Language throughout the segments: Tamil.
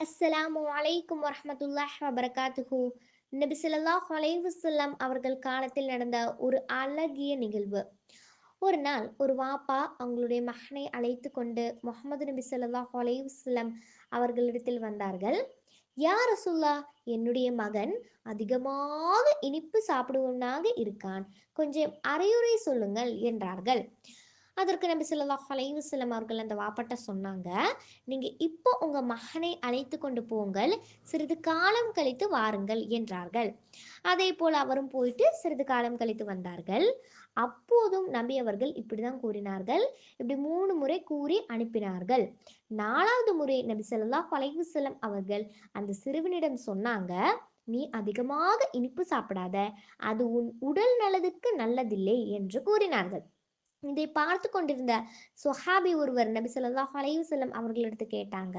அஸ்ஸலாமு அலைக்கும் வரமத்துல்லாஹ் வபரகாத்துஹு. நபி சொல்லாஹ் அலைவசல்லாம் அவர்கள் காலத்தில் நடந்த ஒரு அழகிய நிகழ்வு. ஒரு நாள் ஒரு வாப்பா அவங்களுடைய மகனை அழைத்து கொண்டு முகமது நபி சொல்லாஹ் அலைவசல்லம் அவர்களிடத்தில் வந்தார்கள். யார் ரசூல்லா என்னுடைய மகன் அதிகமாக இனிப்பு சாப்பிடுவனாக இருக்கான். கொஞ்சம் அறையுறை சொல்லுங்கள் என்றார்கள். அதற்கு நபி ஸல்லல்லாஹு அலைஹி செல்லம் அவர்கள் அந்த வாப்பாட்ட சொன்னாங்க நீங்கள் இப்போ உங்கள் மகனை அழைத்து கொண்டு போங்கள் சிறிது காலம் கழித்து வாருங்கள் என்றார்கள். அதே போல் அவரும் போயிட்டு சிறிது காலம் கழித்து வந்தார்கள். அப்போதும் நபி அவர்கள் இப்படிதான் கூறினார்கள். இப்படி மூணு முறை கூறி அனுப்பினார்கள். நாலாவது முறை நபி ஸல்லல்லாஹு அலைஹி செல்லம் அவர்கள் அந்த சிறுவனிடம் சொன்னாங்க நீ அதிகமாக இனிப்பு சாப்பிடாத அது உன் உடல் நலத்துக்கு நல்லதில்லை என்று கூறினார்கள். இதை பார்த்து கொண்டிருந்த சொஹாபி ஒருவர் நபி சொல்லாஹ் அலைஹி அவர்களிடத்து கேட்டாங்க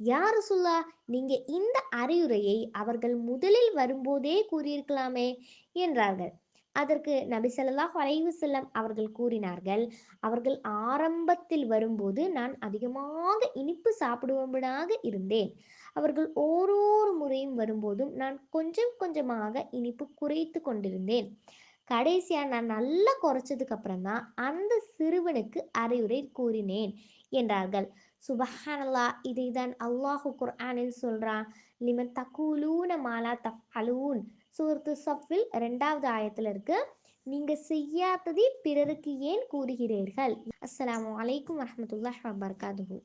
யார் சொல்லா நீங்க இந்த அறிவுரையை அவர்கள் முதலில் வரும்போதே கூறியிருக்கலாமே? என்றார்கள். அதற்கு நபி சொல்லாஹ் அலைஹி அவர்கள் கூறினார்கள் அவர்கள் ஆரம்பத்தில் வரும்போது நான் அதிகமாக இனிப்பு சாப்பிடுவனாக இருந்தேன். அவர்கள் ஓரொரு முறையும் வரும்போதும் நான் கொஞ்சம் கொஞ்சமாக இனிப்பு குறைத்து கொண்டிருந்தேன். கடைசியாக நான் நல்லா குறைச்சதுக்கு அப்புறம் தான் அந்த சிறுவனுக்கு அறிவுரை கூறினேன் என்றார்கள். சுபஹானல்லா இதை தான் அல்லாஹு குர்ஆனில் சொல்கிறான் லிமன் தக்கூலூன மாலா தஃஅலூன். சூரத்து சஃபில் ரெண்டாவது ஆயத்தில் இருக்கு. நீங்கள் செய்யாததை பிறருக்கு ஏன் கூறுகிறீர்கள்? அஸ்லாம் அலைக்கும் வரஹ்மத்துல்லாஹி வபரகாத்துஹு.